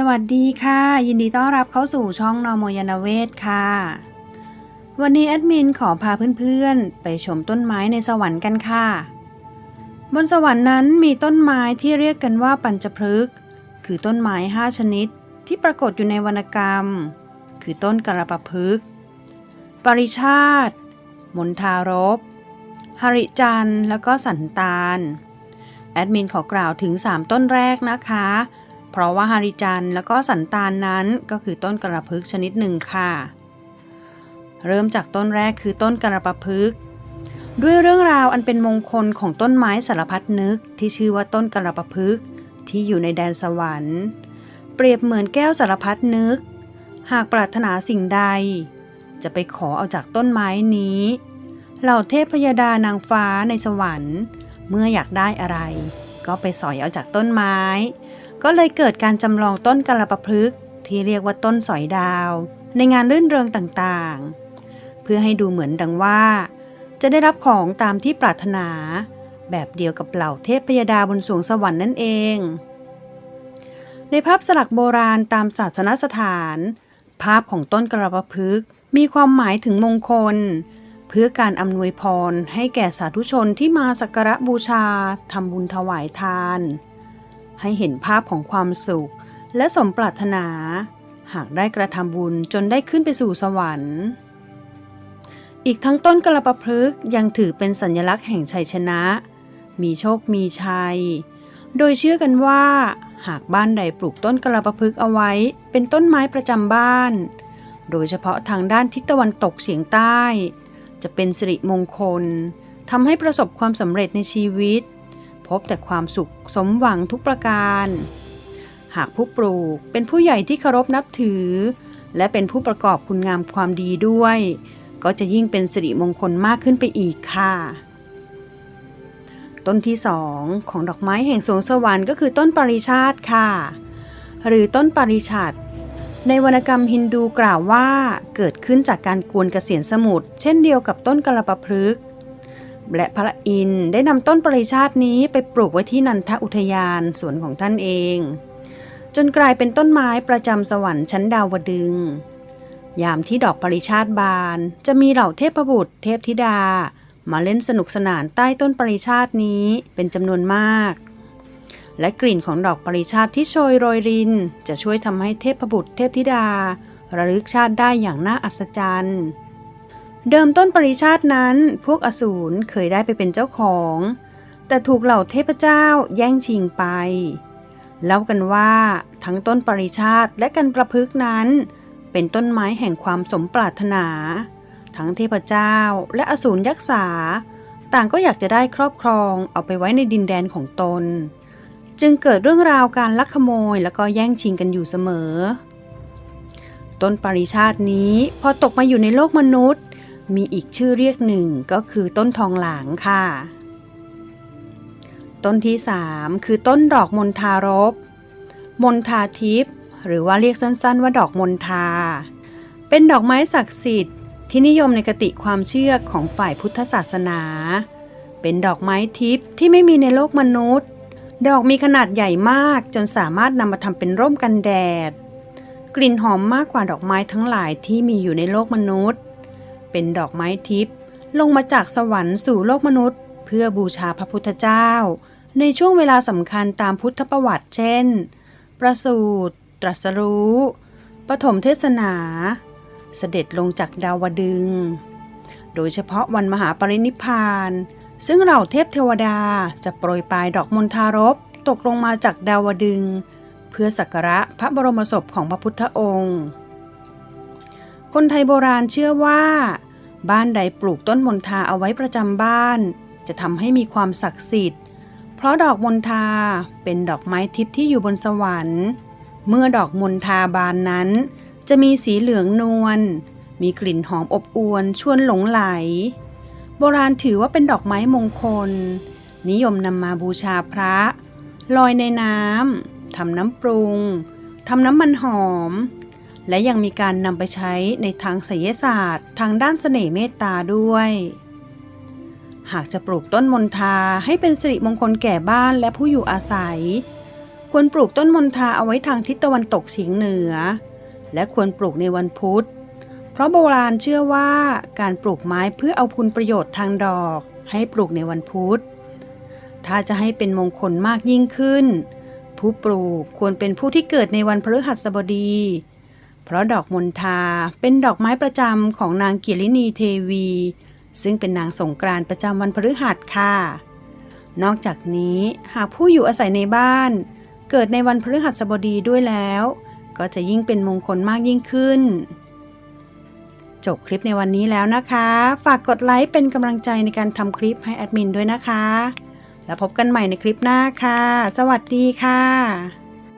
สวัสดีค่ะ ยินดีต้อนรับเข้าสู่ช่องนอมยานเวศค่ะ วันนี้แอดมินขอพาเพื่อนๆ ไปชมต้นไม้ในสวรรค์กันค่ะ บนสวรรค์นั้นมีต้นไม้ที่เรียกกันว่าปัญจพฤกษ์คือต้นไม้ 5 ชนิดที่ปรากฏอยู่ในวรรณกรรม คือต้นกระปะพฤกษ์ปริชาติมนทารบหริจันแล้วก็สันตาน แอดมินขอกล่าวถึง 3 ต้นแรกนะคะ เพราะว่าฮาริจันแล้วก็สันตานนั้นก็คือต้นกระพึกชนิดหนึ่งค่ะ เริ่มจากต้นแรกคือต้นกระปะพึก ด้วยเรื่องราวอันเป็นมงคลของต้นไม้สารพัดนึกที่ชื่อว่าต้นกระปะพึกที่อยู่ในแดนสวรรค์ เปรียบเหมือนแก้วสารพัดนึก หากปรารถนาสิ่งใด จะไปขอเอาจากต้นไม้นี้เหล่าเทพพยดานางฟ้าในสวรรค์ เมื่ออยากได้อะไร ก็ไปสอยเอาจากต้นไม้ ก็เลยเกิดการจำลองต้นกระปะพฤกษ์ที่เรียกว่าต้นสอยดาว ในงานรื่นเริงต่างๆ เพื่อให้ดูเหมือนดังว่า จะได้รับของตามที่ปรารถนา แบบเดียวกับเหล่าเทพพยดาบนสวงสวรรค์นั่นเอง ในภาพสลักโบราณตามศาสนสถาน ภาพของต้นกระปะพฤกษ์มีความหมายถึงมงคล เพื่อการอำนวยพรให้แก่สาธุชนที่มาสักการะบูชาทำบุญถวายทาน ให้เห็นภาพของความสุข และสมปรารถนา หากได้กระทำบุญจนได้ขึ้นไปสู่สวรรค์ อีกทั้งต้นกระปะพฤกษ์ยังถือเป็นสัญลักษณ์แห่งชัยชนะ มีโชคมีชัย โดยเชื่อกันว่า หากบ้านใดปลูกต้นกระปะพฤกษ์เอาไว้ เป็นต้นไม้ประจำบ้าน โดยเฉพาะทางด้านทิศตะวันตกเฉียงใต้ จะเป็นสิริมงคลทำให้ประสบความสำเร็จในชีวิต พบแต่ความสุขสมหวังทุกประการ หากผู้ปลูกเป็นผู้ใหญ่ที่เคารพนับถือ และเป็นผู้ประกอบคุณงามความดีด้วย ก็จะยิ่งเป็นสิริมงคลมากขึ้นไปอีกค่ะ ต้นที่สองของดอกไม้แห่งสวงสวรรค์ก็คือต้นปริชาติค่ะ หรือต้นปริชัดในวรรณกรรมฮินดูกล่าวว่าเกิดขึ้นจากการกวนเกษียณสมุทรเช่นเดียวกับต้นกระปะพฤกษ์ และพระอินทร์ได้นำต้นปริชาตินี้ไปปลูกไว้ที่นันทอุทยานสวนของท่านเอง จนกลายเป็นต้นไม้ประจำสวรรค์ชั้นดาวดึง ยามที่ดอกปริชาติบานจะมีเหล่าเทพบุตร เทพธิดา มาเล่นสนุกสนานใต้ต้นปริชาตินี้เป็นจำนวนมาก และกลิ่นของดอกปริชาติที่โชยโรยริน จะช่วยทำให้เทพบุตรเทพธิดา ระลึกชาติได้อย่างน่าอัศจรรย์ เดิมต้นปริชาตินั้นพวกอสูรเคยได้ไปเป็นเจ้าของ แต่ถูกเหล่าเทพเจ้าแย่งชิงไป เล่ากันว่าทั้งต้นปริชาติและกันประพฤกนั้น เป็นต้นไม้แห่งความสมปรารถนา ทั้งเทพเจ้าและอสูรยักษ์สาต่างก็อยากจะได้ครอบครองเอาไปไว้ในดินแดนของตน จึงเกิดเรื่องราวการลักขโมยแล้วก็แย่งชิงกันอยู่เสมอ ต้นปริชาตินี้พอตกมาอยู่ในโลกมนุษย์ มีอีกชื่อเรียกหนึ่งก็คือต้นทองหลางค่ะ ต้นที่ 3 คือต้นดอกมณฑารบ มณฑาทิพย์หรือว่าเรียกสั้นๆ ว่าดอกมณฑา เป็นดอกไม้ศักดิ์สิทธิ์ที่นิยมในกติความเชื่อของฝ่ายพุทธศาสนา เป็นดอกไม้ทิพย์ที่ไม่มีในโลกมนุษย์ ดอกมีขนาดใหญ่มากจนสามารถนำมาทำเป็นร่มกันแดด กลิ่นหอมมากกว่าดอกไม้ทั้งหลายที่มีอยู่ในโลกมนุษย์ เป็นดอกไม้ทิพย์ลงมาจากสวรรค์สู่โลกมนุษย์ เพื่อบูชาพระพุทธเจ้า ในช่วงเวลาสำคัญตามพุทธประวัติเช่น ประสูติตรัสรู้ปฐมเทศนา เสด็จลงจากดาวดึง โดยเฉพาะวันมหาปรินิพพาน ซึ่งเหล่าเทพเทวดาจะโปรยปลายดอกมณฑารบตกลงมาจากดาวดึง เพื่อสักการะพระบรมศพของพระพุทธองค์ คนไทยโบราณเชื่อว่า บ้านใดปลูกต้นมณฑาเอาไว้ประจำบ้าน จะทำให้มีความศักดิ์สิทธิ์ เพราะดอกมณฑาเป็นดอกไม้ทิพย์ที่อยู่บนสวรรค์ เมื่อดอกมณฑาบานนั้น จะมีสีเหลืองนวล มีกลิ่นหอมอบอวนชวนหลงไหล โบราณถือว่าเป็นดอกไม้มงคล นิยมนำมาบูชาพระ ลอยในน้ำทำน้ำปรุงทำน้ำมันหอม และยังมีการนำไปใช้ในทางไสยศาสตร์ ทางด้านเสน่ห์เมตตาด้วย หากจะปลูกต้นมณฑาให้เป็นสิริมงคลแก่บ้านและผู้อยู่อาศัย ควรปลูกต้นมณฑาเอาไว้ทางทิศตะวันตกเฉียงเหนือ และควรปลูกในวันพุธ เพราะโบราณเชื่อว่าการปลูกไม้เพื่อเอาคุณประโยชน์ทางดอก ให้ปลูกในวันพุธ ถ้าจะให้เป็นมงคลมากยิ่งขึ้น ผู้ปลูกควรเป็นผู้ที่เกิดในวันพฤหัสบดี เพราะดอกมณฑาเป็นดอกไม้ประจำของนางกิรินีเทวี ซึ่งเป็นนางสงกรานต์ประจำวันพฤหัสค่ะ นอกจากนี้หากผู้อยู่อาศัยในบ้าน เกิดในวันพฤหัสบดีด้วยแล้ว ก็จะยิ่งเป็นมงคลมากยิ่งขึ้น จบคลิปในวันนี้แล้วนะคะ ฝากกดไลค์เป็นกำลังใจในการทำคลิปให้แอดมินด้วยนะคะ แล้วพบกันใหม่ในคลิปหน้าค่ะ สวัสดีค่ะ